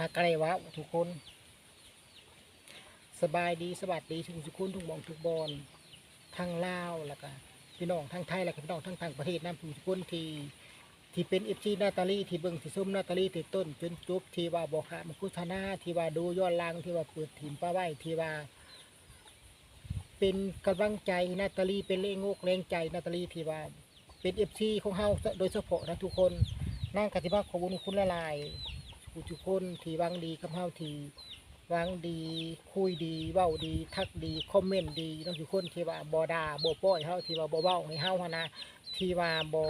หากอะไรวะทุกคน สบายดีสวัสดีทุกทุกคนทุกมองทุกบอลทั้งลาวแล้วก็พี่น้องทั้งไทยแล้วก็พี่น้องทั้งต่างประเทศนั่นทุกคนที่ที่เป็นเอฟซีนาตาลีที่เบิ่งที่ส้มนาตาลีที่ต้นจนจบที่ว่าบอกหามคุธนาที่ว่าดูย้อนหลังที่ว่าเปิดถิ่มป้าไหวที่ว่า เป็นกำลังใจนาตาลีเป็นเรงกแรงใจนาตาลีที่ว่า เป็นเอฟซีของเฮาโดยเฉพาะนะทุกคนนั่งกติบ้าขอบคุณคุณละลาย ทุกคนที่หวังดีกับเฮาที่หวังดีคุยดีเว้าดี ทักดีคอมเมนต์ดีน้องทุกคนที่ว่าบ่ด่าบ่ป้อยเฮาที่ว่าบ่เว้าให้เฮาหั้นนะที่ว่าบ่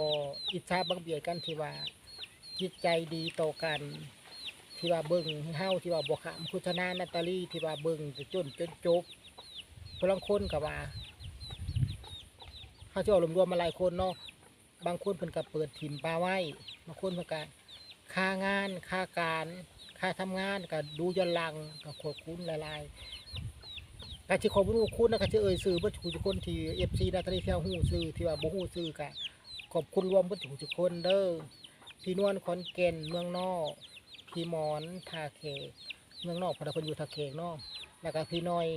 อิจฉาบังเบียดกันที่ว่าจิตใจดีต่อกัน ที่ว่าเบิ่งให้เฮาที่ว่าบ่ขามคุธนานาตาลีที่ว่าเบิ่งจนจนจบพลังคนก็ว่าเขาจะเอารวมๆมาหลายคนเนาะบางคนเพิ่นก็เปิดถิ่มปลาไว้บางคนเพิ่นก็ ค่างาน ค่าการ ค่าทำงานก็ดูย้อนหลังก็ขอบคุณหลายๆก็สิขอบคุณทุคุณนะก็สิเอ่ยชื่อเบ่ทุกคนที่ FC นาตาลีที่เฮาฮู้ชื่อที่ว่าบ่ฮู้ชื่อก็ขอบคุณรวมเบ่ทุกคนเด้อพี่นวลขอนแก่นเมืองนอกพี่มอนทาแขกเมืองนอกพนเพิ่นอยู่ทาแขกเนาะแล้วก็พี่น้อย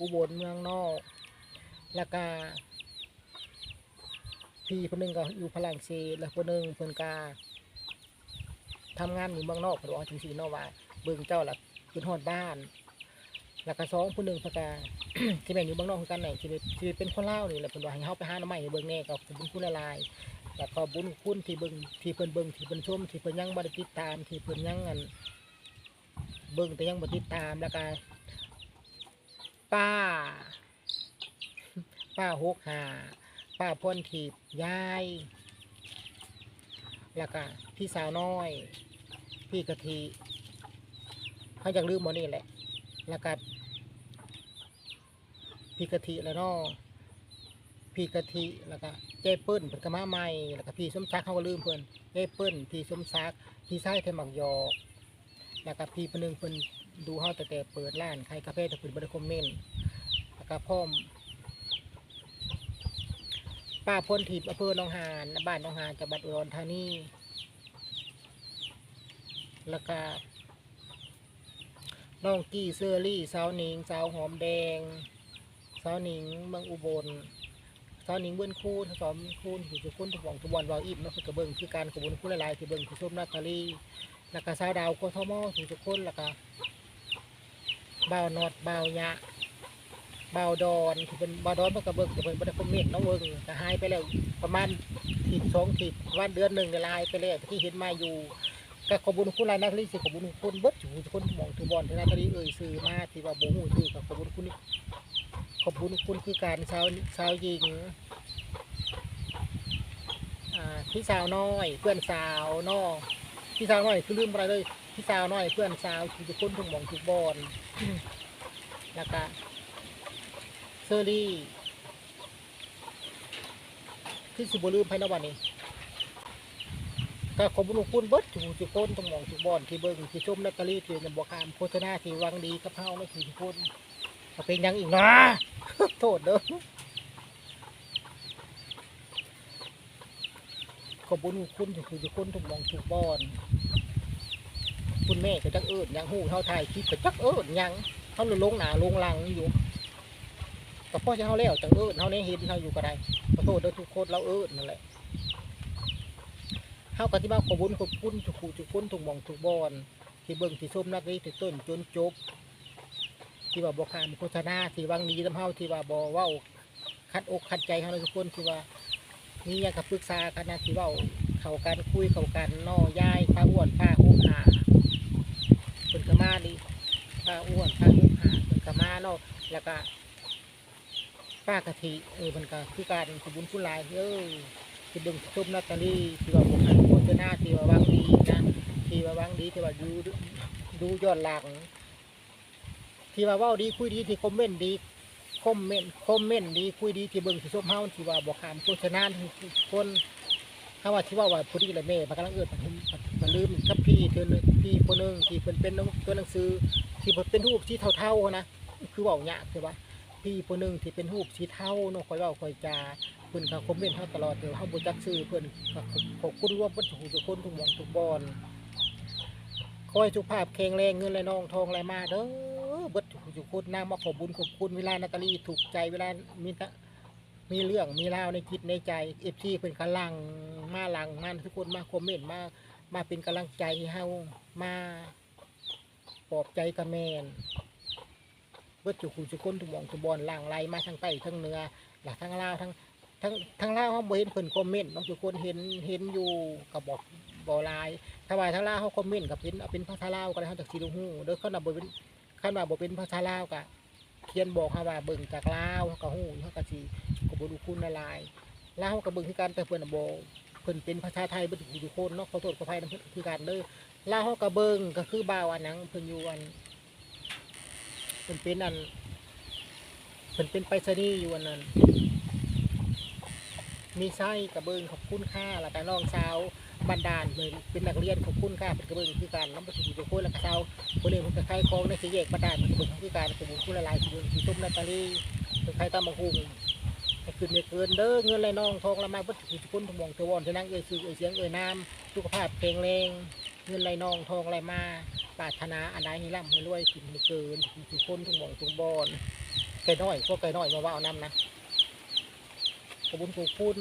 อุบลเมืองนอก แล้วก็พี่คนหนึงก็อยู่ฝรั่งเศสแล้วคนหนึงเพิ่นกา ทำงานอยู่เมืองนอกเพิ่นบอกจังซี่เนาะว่าเบิ่งเจ้าล่ะขึ้นฮอดบ้าน แล้วก็สองผู้หนึ่งพกาที่แม่นอยู่เมืองนอกคือกันไหนที่เป็นที่เป็นคนลาวนี่แหละเพิ่นว่าให้เฮาไปหาหน่อไม้ให้เบิ่งแน่ก็ขอบคุณคุณละลายแล้วก็บุญคุณที่เบิ่งที่เพิ่นเบิ่งที่เพิ่นชมที่เพิ่นยังบ่ได้ติดตามที่เพิ่นยังอันเบิ่งแต่ยังบ่ติดตามแล้วก็ป้า ป้าหกหาป้าพรทิพย์ยาย แล้วก็พี่สาวน้อย พี่กะทิเขาอยากลืมหมดนี่แหละ แล้วก็พี่กะทิแล้วเนาะพี่กะทิแล้วก็เจ้เปิ้ลเป็นกระมาใหม่แล้วก็พี่สมศักเขาก็ลืมเพิ่อนเจ้เปิ้ลพี่สมศักพี่ชายเทมักยอกแล้วก็พี่คนหนึงเพิ่นดูเฮาแต่แต่เปิดร้านขายกาแฟแต่เพิ่นบ่ได้คอมเมนต์แล้วก็พร้อมป้าพ้นทิพย์อำเภอหนองหานบ้านหนองหานจังหวัดอุดรธานี แล้วก็น้องกี้เซอรี่สาวหนิงสาวหอมแดงสาวหนิงเมืองอุบลสาวหนิงเบิ้นคูนสอนคูนอยู่ทุกคนทุกว่องทุกวันวาวอิ่มนะคือกระเบิ้งคือการกระบุนคุณละลายๆคือเบิ้งคือส้มนาตาลีแล้วก็สาวดาวโคทมทุกทุกคนแล้วก็บ่าวนอดบ่าวยะบ่าวดอนที่เป็นบ่าวดอนมันก็เบิงแต่เป็นบัตรคอมเมนต์น้องเบิ่งก็หายไปแล้วประมาณทิศสองทิศวันเดือนหนึ่งเนี่ยลายไปแล้วที่เห็นมาอยู่ ก็ขอบุญคุณหลายนักลีสิขอบุญคุณเบิดอยู่ทุกคนหมองทุกบอลที่นักลีเอ่ยซื้อมาที่ว่าบ่ฮู้ชื่อก็ขอบุญคุณนี่ขอบุญคุณคือการชาวชาวหญิงอ่าพี่สาวน้อยเพื่อนสาวน้องพี่สาวน้อยคือลืมอะไรเลยพี่สาวน้อยเพื่อนสาวทุกคนทุกหมองทุกบอลแล้วก็เซอรี่ที่สิบลืมภายในวันนี้ ก็ขอบคุณคุณเบิดถูกทุกคนต้องมองทุกบอนที่เบิ้งที่ชมนักกะลีที่นำบอกคามโฆษณาที่วังดีกับเฮาไม่ถึงทุกคนก็เป็นยังอีกนะโทษเด้อขอบคุณคุณทุกทุกคนทุกมองทุกบอนคุณแม่ก็จักเอิญยังหูเท่าไทยคิดก็จักเอิญยังเขาเลยลงหนาลงหลังอยู่ก็พ่อจะเฮาแล้วจังเอิ้นเฮาเนี่ยเห็นเฮาอยู่ก็ได้ขอโทษเด้อทุกคนเราเอิ้นนั่นแหละ เฮาก็ที่ว่าขอบุญขอบคุณทุกผู้ทุกคนทุกมองทุกบอนที่เบิ่งที่ชมนักนี้ที่ต้นจนจบ ที่ว่าบ่ขามโฆษณาที่วังดีนำเฮาที่ว่าบ่เว้าคัดอกคัดใจเฮาทุกคนที่ว่ามีหยังก็ปรึกษากันนะที่ว้าเขากันคุยเขากันน้อยายป้าอ้วนป้าหุกหาเพิ่นก็มาดิป้าอ้วนป้าหุกหาเพิ่นก็มาเนาะแล้วก็ป้ากะทิเออมันก็คือการขอบุญคุณหลายเออ คือดึงซุปนาตาลีที่ว่าผมอันโฆษณาที่ว่าวางดีนะที่ว่าวางดีที่ว่าดูดูยอนหลังที่ว่าว้าดีคุยดีที่คอมเมนต์ดีคอมเมนต์คอมเมนต์ดีคุยดีที่เบิ่งที่ส้มเฮาที่ว่าบอกขามโฆษณาทุกคนถ้าว่าที่ว่าว่าผู้ดีละแม่มันกำลังเอิดมันมันลืมกับพี่เธอพี่คนนึงที่เพิ่นเป็นตัวหนังสือที่เพิ่นเป็นรูปที่เท่าๆนะคือเว้ายากใช่ปะพี่ผู้หนึ่งที่เป็นรูปสีเทาเนาะคอยเว้าคอยจา พิ่นก็คอมเมนต์เฮาตลอดเดี๋ยวเฮาบ่จักชื่อเพิ่นก็ขอบคุณรวมเพิ่นทุกคนทุกหม่องทุกบอนขอให้สุขภาพแข็งแรงเงินไหลนองทองไหลมาเด้อเบิดทุกคนนางมาขอบุญขอบคุณเวลานาตาลีถูกใจเวลามีตะมีเรื่องมีราวในจิตในใจเอฟซีเป็นกำลังมาหลังมาทุกคนมาคอมเมนต์มามาเป็นกำลังใจให้เฮามาปลอบใจกับแมนเบิดจุกทุกคนทุกหมองทุกบอลหลังไหลมาทั้งใต้ทั้งเหนือหลักทั้งลาวทั้ง ทั้งทั้งล่าเขาบ่เห็นเพิ่นคอมเมนต์บางทุกคนเห็นเห็นอยู่กับบอกบอลายถ้าว่าทางล่าเขาคอมเมนต์กับเป็นเอาเป็นภาษาลาวก็ได้เขาจากซีลูฮู้เด้อเขาน่ะบ่เป็นคันว่าบ่เป็นภาษาลาวก็เขียนบอกเขาว่าเบิ่งจากลาวเขาก็ฮู้เขาก็สิก็บ่รู้คุณละลายลาวเขาก็เบิ่งคือกันแต่เพิ่นน่ะบ่เพิ่นเป็นภาษาไทยเบ่ทุกทุกคนเนาะขอโทษขออภัยนำเพิ่นคือกันเด้อลาวเขาก็เบิ่งก็คือบ่าวอันหยังเพิ่นอยู่อันเพิ่นเป็นอันเพิ่นเป็นไปรษณีย์อยู่อันนั้น มีไส้กระเบิงขอบคุณค่าแล้วก็น้องสาวบันดาลเลยเป็นนักเรียนของคุณค่าเป็นกระเบื้องคือการน้ำประสิทธิ์โคนและกระเซาคนเรียนคนกระไข่คลองในสี่แยกบันดาลเป็นกระเบื้องคือการสมุนคุณละลายสมุนสีส้มนาตาลีเป็นไข่ตามะฮุงให้ขึ้นเกินเด้อเงินไหลนองทองละมาบัดสิคุณทุกหมองเทวอนเทนังเอ่ยสื่อเอ่ยเสียงเอ่ยน้ำสุขภาพแข็งแรงเงินไหลนองทองไหลมาปรารถนาอันใดให้ร่ำให้รวยขึ้นไม่เกินทุกคนทุกหมองทุกบอนไก่น้อยพวกไก่น้อยมาว่าเอาน้ำนะ ขอบคุณขอบคุณ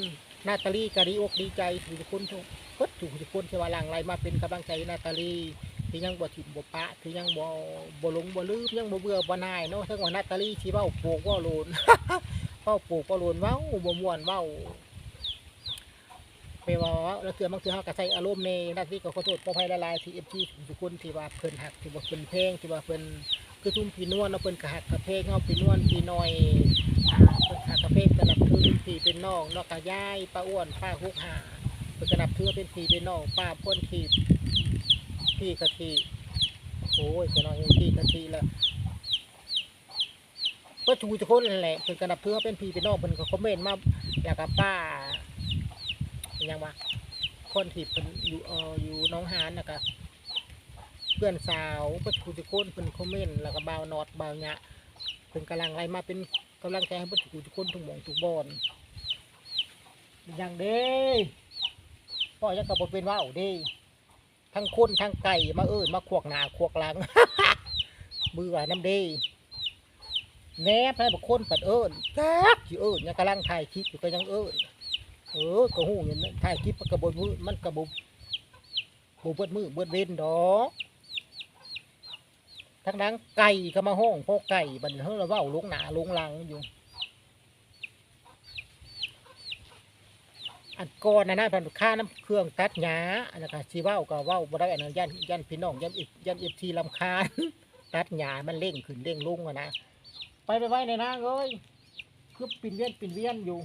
นาตาลีกะดีอกดีใจทุกคนทุกเพิดถูกทุกคนที่ว่าลังไหลมาเป็นกำลังใจนาตาลีที่ยังบ่ถิ่มบ่ปะที่ยังบ่บ่หลงบ่ลืมยังบ่เบื่อบ่นายเนาะทั้งว่านาตาลีที่เว้าโปกว้าโลนเว้าโปกว้าโลนเว้าบ่ม่วนเว้าไปว่าแล้วเทื่อบางเทื่อเฮาก็ใส่อารมณ์ในนาตาลีก็ขอโทษขออภัยหลายที่ FG ทุกคนที่ว่าเพิ่นฮักที่ว่าเพิ่นเพลงที่ว่าเพิ่นคือทุ่มพี่นวลเนาะเพิ่นก็ฮักกับเพลงเฮาพี่นวลพี่น้อย อ่าเพิ่นฮักกับเพลงแต่ละคืนพี่เป็นน้องนาะกะยายป้าอ้วนป้าฮุกหาเพิ่นกระนับถือว่าเป็นผีเป็นน้องป้าพ้นขีพี่กะทิโอ้ยจะน้อยพี่กะทิแล้วก็ชูจะคนนั่นแหละเพิ่นกระนับถือว่าเป็นผีเป็นน้องเพิ่นคอมเมนต์มาแล้วก็ป้ายังวะคนที่เพิ่นอยู่เอออยู่น้องหานนะครับเพื่อนสาวก็ชูจะคนเพิ่นคอมเมนต์แล้วก็บ่าวนอดบ่าวหยะเพิ่นกำลังไล่มาเป็น กำลังใจให้เพิ่นชูจะคนทุกหมองทุกบอนอย่างเด้พ่อยังกับเป็นว่าวเดีทั้งคนทั้งไก่มาเอิญมาขวกหนาขวกหลังเบื่อน้ำเดีแนบให้บุคคลปัดเอิญจักสิเอิญยังกำลังถ่ายคลิปอยู่ก็ยังเอิญเออก็หูอย่างนั้นถ่ายคลิปมันกระบนมือมันกระบุบบุเบิดมือเบิดเว้นดอก ทั้งนั้นไก่ก็มาห้องพ่อไก่บันเฮาเราว้าลงหนาลุงลังอยู่ อันก่อนนะนะพันค่าน้ำเครื่องตัดหญ้าอันนั้นก็สิเว้าก็เว้าบ่ได้อันนั้นยันยันพี่น้องยันอีกยัน FT ลำคาญตัดหญ้ามันเร่งขึ้นเร่งลุงอะนะไปไปไว้ในนางเอ้ยคือปินเวียนปินเวียนอยู่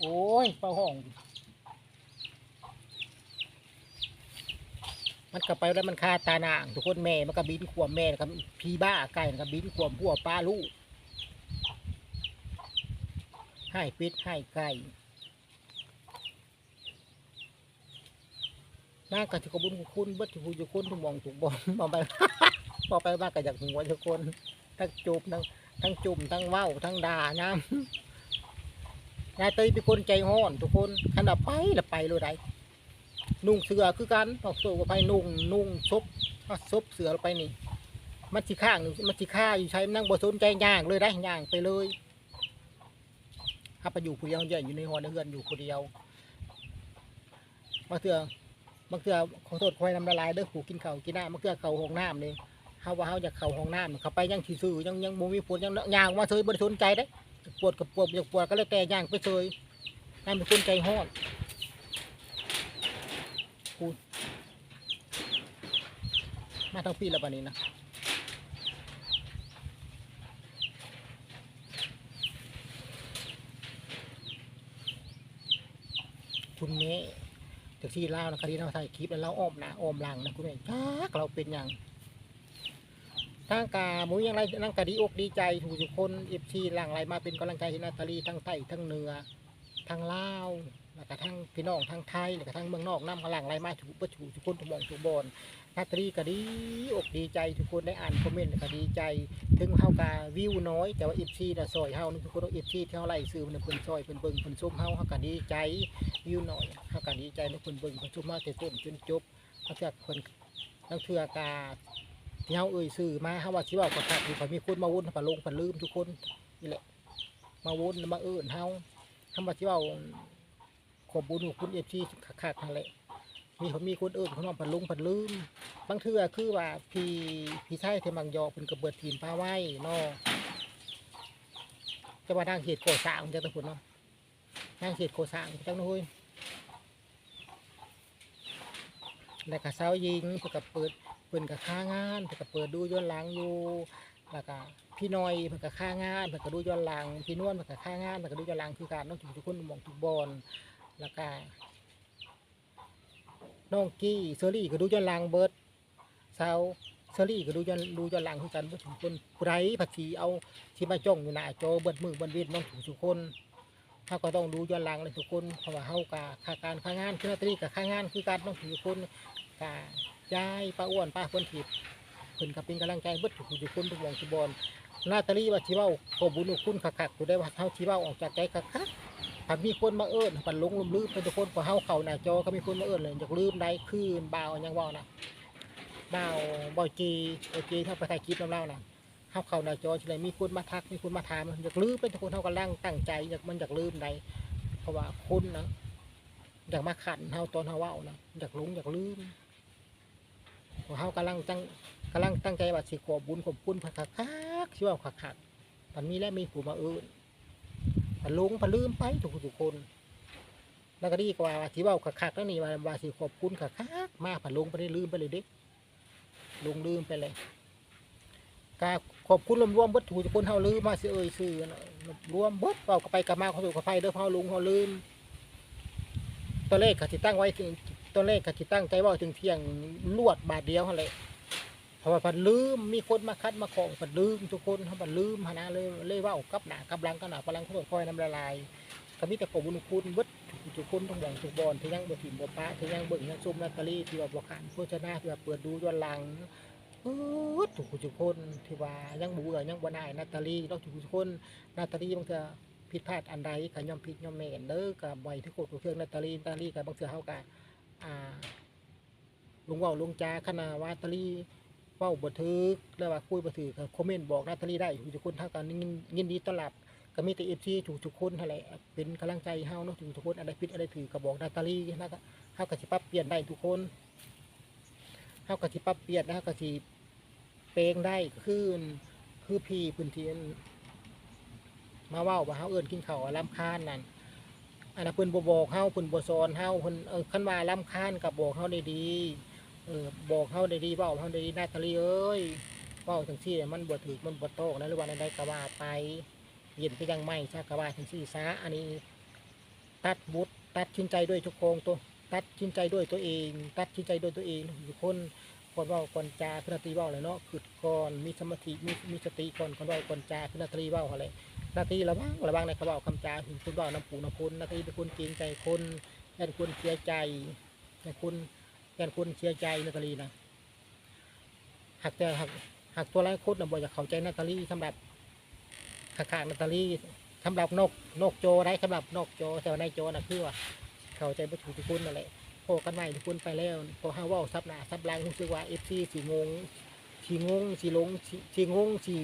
โอ้ยเป้าห้อง มันก็ไปแล้วมันคาตานาง ทุกคนแม่มันก็บินขวมแม่นะครับพีบ้าไก่มันก็บินขวมพัวป้าลูกให้เป็ดให้ไก่น่าก็จะขอบคุญคุณบัดทุกผู้ทุกคนทุกมองทุกบอมมาไปพอไปมากก็อยากหัวทุกคนทั้งจูบทั้งทั้งจุ่มทั้งเว้าทั้งด่าน้ำนายเตยเป็นคนใจห้อนทุกคนขนาดไปละไปเลยได้ นุ่งเสือคือกันตอกโซ่ก็ไปนุ่งนุ่งซบซบเสือไปนี่ มันสิข้างมันสิข้าอยู่ใช้นั่งบสนใจย่างเลยได้ย่างไปเลยถ้าไปอยู่คนเดียวอย่าอยู่ในหอในเฮือนอยู่คนเดียวบางเถื่อบางเถื่อขอโทษคอยน้ำละลายเด้อขู่กินเข้ากินน้ำบางเถื่อเข่าห้องน้ำนี่เฮาว่าเฮาอยากเข่าห้องน้ำเขาไปยังที่ซื่อยังยังบ่มีผลยังย่างมาเฉยบ่ได้สนใจเด้ปวดกับปวดอยากปวดก็เลยแต่ย่างไปเฉยนั่นเป็นคนใจห้อน พูดมาทั้งปีแล้วปานนี้นะคุณแม่จากที่เล่านะครับที่เราถ่ายคลิปแล้วเราอ้อมหนะอ้อมหลังนะคุณแม่จักเราเป็นอย่างทางกาหมูยังไรนั่งกะดีอกดีใจถูกทุกคนเอฟซีหลังไหลมาเป็นกำลังใจให้นาตาลีทั้งใต้ทั้งเนือทั้งเล่า แล้วก็ทั้งพี่น้องทั้งไทยแล้วก็ทั้งเมืองนอกน้ำกำลังไหลมาถูกประถูทุกคนทุกมองทุกบอนนาตาลีก็ดีอกดีใจทุกคนได้อ่านคอมเมนต์ก็ดีใจ ถึงเฮากาวิวน้อย แต่ว่าเอฟซีน่ะซอยเฮานี่ทุกคนเอฟซีที่เฮาไล่ซื้อมันเพิ่นซอยเพิ่นเบิ่งเพิ่นส้มเฮาเฮาก็ดีใจวิวน่อยเฮาก็ดีใจในเพิ่นเบิ่งเพิ่นชมมาแต่ต้นจนจบเขาจะเพิ่นทั้งเทื่อกาที่เฮาเอ่ยชื่อมาเฮาว่าสิว้ากับคักอยู่ข่อยมีคนมาวนปะลงปะลืมทุกคนนี่แหละมาวนมาเอิ้นเฮาคำว่าสิว้า ขอบุญของคุณ FC คักๆนั่นแหละมีเขามีคนเอิ้นเขาน้องปะลงปะลืมบางเทื่อคือว่าพี่พี่ชายเทมังยอเพิ่นก็เบิดทีมพาไว้เนาะจะว่าทางเขตโกสางจังตะพุนเนาะทางเขตโกสางจังนู้นแล้วก็เสายิงเพื่อกับเปิดเปิดกับค่างานเพื่อกับเปิดดูย้อนหลังอยู่แล้วก็พี่น้อยเพื่อกับค่างานเพื่อกับดูย้อนหลังพี่นวลเพื่อกับค่างานเพื่อกับดูย้อนหลังคือการน้องทุกทุกคนมองทุกบอล แล้วก็น้องกี้เซอรี่ก็ดูย้อนหลังเบิร์ดเสาเซอรี่ก็ดูย้อนดูย้อนหลังคือกันเบิดทุกคนผู้ผัดสีเอาที่มาจ้องอยู่หน้าจอเบิร์ดมือเบิร์ดเวทน้องทุกทุกคนเขาก็ต้องดูย้อนหลังเลยทุกคนเพราะว่าเฮากะค่าการค่างานคือนาตรีกับค่างานคือการน้องทุกคนกายายป้าอ้วนป้าเพิ่นถีบเพิ่นก็เป็นกำลังใจเบิร์ดทุกทุกคนทุกวงทุกบอลนาตาลีว่าสิเว้าขอบุญคุณคักๆกูได้ว่าเฮาสิเว้าออกจากใจคักๆ ถ้ามีคนมาเอิ้นปันลงลมลืมเป็นทุกคนพอเฮาเข้าหน้าจอก็มีคนมาเอิ้นเลยอยากลืมได้คืนบ่าวยังว้านะบ่าวบ่าวจีบ่าวจีเฮาไปถ่ายคลิปนำเล่านะเฮาเข้าหน้าจอเลยมีคนมาทักมีคนมาถามอยากลืมเป็นทุกคนเฮากำลังตั้งใจอยากมันอยากลืมได้เพราะว่าคนนะอยากมาขันเฮาตอนเฮาเว้านะอยากหลงอยากลืมเขากำลังตั้งกำลังตั้งใจว่าสิขอบุญขอบคุณพระคักคักชื่อว่าคักคักๆปันมีและมีผู้มาเอิญ ปันลงปันลืมไปทุกทุกคนแล้วก็ดีกว่าว่าสิเว่าคักคักๆแล้วนี่ว่าว่าสิขอบคุณคักคักๆมาปันลงไปได้ลืมไปเลยเด็กลงลืมไปเลยกาขอบคุณรวมๆเบิดถูกทุกคนเฮาลืมมาสิเอ่ยซื่อรวมเบิดเปล่าก็ไปกับมาเขาถูกเขาไปเด้อเฮาลุงเฮาลืมตัวเลขก็สิตั้งไว้ถึงตอนแรกก็สิตั้งใจว่าถึงเที่ยงลวดบาทเดียวหั่นแหละ เพราะว่าพันลืมมีคนมาคัดมาของพันลืมทุกคนเขาพันลืมหนนะเลยเลยว่ากับหนากับลังกับหนาพลังเขาคอยน้ำละลายก็มีแต่ขอบุญคุณเบิดทุกคนต้องหวังทุกบอลที่ยังบ่ถิ่มบ่ปะที่ยังเบิ่งยังซุ่มลอตเตอรี่ที่ว่าบ่ขานโฆษณาที่ว่าเปิดดูย้อนหลังเออทุกคนทุกคนที่ว่ายังบ่เบื่อยังบ่ไดนาตาลีต้องทุกคนนาตาลีบางเทื่อผิดพลาดอันใดก็ย่อมผิดย่อมแม่นเด้อก็บ่อยทุกคนทุกเครื่องนาตาลีนาตาลีก็บางเทื่อเฮาก็อ่าลุงว่าวลุงจ้าขนาว่าตาลี เว้าบ่ถึกแล้วว่าคุยบ่ถึกก็คอมเมนต์บอกนาตาลีได้ทุกคนถ้ากันยินยินดีต้อนรับก็มีแต่ FC ทุกทุกๆคนนั่นแหละเป็นกำลังใจให้เฮาเนาะทุกทุกๆคนอะไรผิดอะไรถูกก็บอกนาตาลีนะก็เฮาก็สิปรับเปลี่ยนได้ทุกคนเฮาก็สิปรับเปลี่ยนนะเฮาก็สิเปลงได้คือคือพี่พื้นที่มาเว้าว่าเฮาเอิ้นกินข้าวลำคาญนั่นอันนั้นเพิ่นบ่บอกเฮาเพิ่นบ่สอนเฮาเพิ่นเออคันว่าลำคาญก็บอกเฮาได้ดี เออบอกเฮาได้ดีเว้าเฮาได้ดีนาตาลีเอ้ยเว้าจังซี่มันบ่ถูกมันบ่โตกนะหรือว่าใดๆก็ว่าไปเย็นไปยังไม่ซะก็ว่าจังซี่ซะอันนี้ ตัดบุตรตัดสินใจด้วยทุกโครงตัว ตัดสินใจด้วยตัวเอง ตัดสินใจด้วยตัวเองทุกคนก่อนว้าก่อนจาคือนตาลีว้าเลยเนาะคือก่อนมีสมาธิมีมีสติก่อนก่อนว้าก่อนจาคือนตาลีว้าอะไรนาทีระวังระวังในกระบอกคำจาถึงคุณบอกน้ำปูน้ำคุณนาทีเป็นคนเกรงใจคนแทนคนเสียใจแทนคุณ แทนคนเสียใจนาตาลีนะหากแต่หากหากตัวไรโคตรนะบอกอยากเข้าใจนาตาลีสำหรับขาขานาตาลีสำหรับนกนกโจได้สำหรับนกโจแต่ว่านายโจนะคือว่าเข้าใจไม่ถูกทุกคนนั่นแหละโพกันใหม่ทุกคนไปแล้วพอห้าว่าซับหนาซับลังรู้สึกว่าเอฟซีสีงงสีงงสีหลงสีงงสี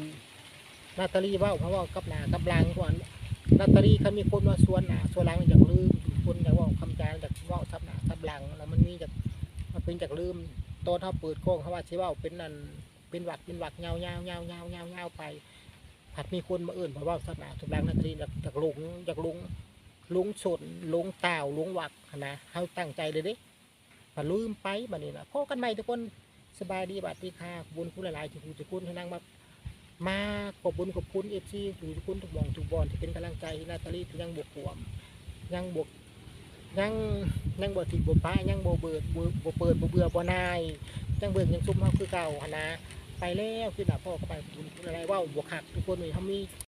นาตาลีว่าเพราะว่ากับหนากับหลังก่อนนาตาลีเขามีคนมาส่วนหนาส่วนหลังอยากลืมคนอยากว่าคำจาอยากว่าทับหนาทับลังแล้วมันมีจาก เป็นจากลืมตอนเขาเปิดกล้องเขาว่าใช่ว่าเป็นนั่นเป็นหวัดเป็นหวัดเงาเงาเงาเงาเงาเงาไปผัดมีคนมาเอื่นเพราะว่าทับหนาทับหลังนาตาลีอยากอยากลุงอยากลุงลุงสนลุงต่าวลุงหวักนะเขาตั้งใจเลยด้ผัดลืมไปบัดนี้นะพอกันใหม่ทุกคนสบายดีบัดดีค่ะบุญคุณหลายๆจุกุจุกุนให้นั่งมามาขอบคุญขอบคุณเอฟซีทุกคนทุกมองทุกบอลที่เป็นกำลังใจนาตาลีที่ยังบวกขวมยังบวก ยังยังบ่ติดบ่ป้ายังบ่เบิดบ่บ่เปิดบ่เบื่อบ่นายยังเบิ่งยังซุ่มเฮาคือเก่าหนนะไปแล้วคือน่ะพ่อก็ไปบุญอะไรว่าบ่คักทุกคนเลยเขามี